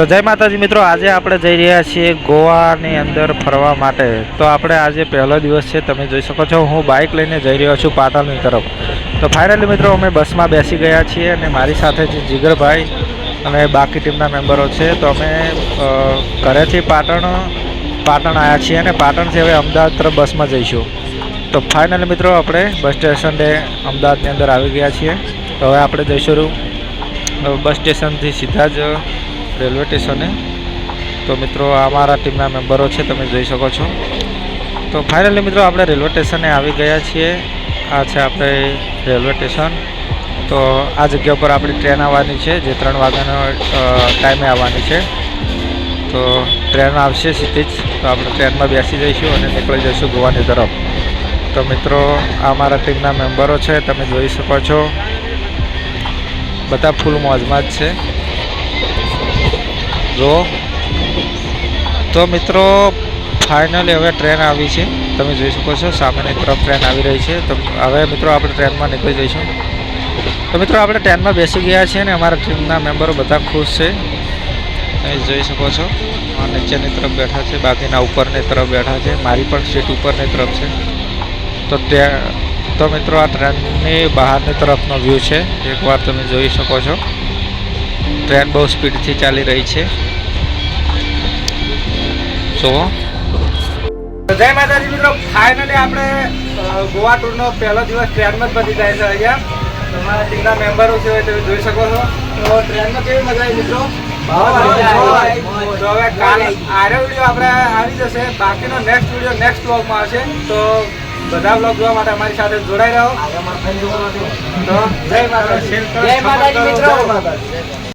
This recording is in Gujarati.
તો જય માતાજી મિત્રો, આજે આપણે જઈ રહ્યા છીએ ગોવાની અંદર ફરવા માટે. તો આપણે આજે પહેલો દિવસ છે, તમે જોઈ શકો છો, હું બાઇક લઈને જઈ રહ્યો છું પાટણની તરફ. તો ફાઇનલી મિત્રો, અમે બસમાં બેસી ગયા છીએ અને મારી સાથે જે જીગરભાઈ અને બાકી ટીમના મેમ્બરો છે. તો અમે ઘરેથી પાટણ પાટણ આવ્યા છીએ અને પાટણથી હવે અમદાવાદ તરફ બસમાં જઈશું. તો ફાઇનલી મિત્રો, આપણે બસ સ્ટેશને અમદાવાદની અંદર આવી ગયા છીએ. તો હવે આપણે જઈશું બસ સ્ટેશનથી સીધા જ રેલવે સ્ટેશને. તો મિત્રો આ અમારા ટીમના મેમ્બરો છે, તમે જોઈ શકો છો. તો ફાઇનલી મિત્રો, આપણે રેલવે સ્ટેશને આવી ગયા છીએ. આ છે આપણે રેલવે સ્ટેશન. તો આ જગ્યા પર આપણી ટ્રેન આવવાની છે, જે ત્રણ વાગ્યાનો ટાઈમે આવવાની છે. તો ટ્રેન આવશે સીધી જ. તો આપણે ટ્રેનમાં બેસી જઈશું અને નીકળી જઈશું ગોવાની તરફ. તો મિત્રો આ અમારા ટીમના મેમ્બરો છે, તમે જોઈ શકો છો. બધા ફૂલ મોજમાં જ છે. જો તો મિત્રો ફાઇનલી હવે ટ્રેન આવી છે. તમે જોઈ શકો છો, સામેની તરફ ટ્રેન આવી રહી છે. તો હવે મિત્રો આપણે ટ્રેનમાં નીકળી જઈશું. તો મિત્રો, આપણે ટ્રેનમાં બેસી ગયા છીએ અને અમારા ટીમના મેમ્બરો બધા ખુશ છે. તમે જોઈ શકો છો નીચેની તરફ બેઠા છે, બાકીના ઉપરની તરફ બેઠા છે. મારી પણ સીટ ઉપરની તરફ છે. તો તો મિત્રો, આ ટ્રેનની બહારની તરફનો વ્યૂ છે. એકવાર તમે જોઈ શકો છો. ટ્રેન બહુ સ્પીડથી ચાલી રહી છે. સો જય માતાજી મિત્રો ફાઇનલી આપણે ગોવા ટૂરનો પહેલો દિવસ ટ્રેનમાં જ પતી જાય છે અહીંયા. તમારા ટીમના મેમ્બરો છે તમે જોઈ શકો છો. તો ટ્રેનમાં કેવી મજા આવી મિત્રો? તો હવે કાલે આરે વીડિયો આપણે આવી જશે. બાકીનો નેક્સ્ટ વીડિયો નેક્સ્ટ વ્લોગમાં આવશે. તો બધા વ્લોગ જોવા માટે અમારી સાથે જોડાઈ રહો. તો જય માતાજી. જય માતાજી મિત્રો. જય માતાજી.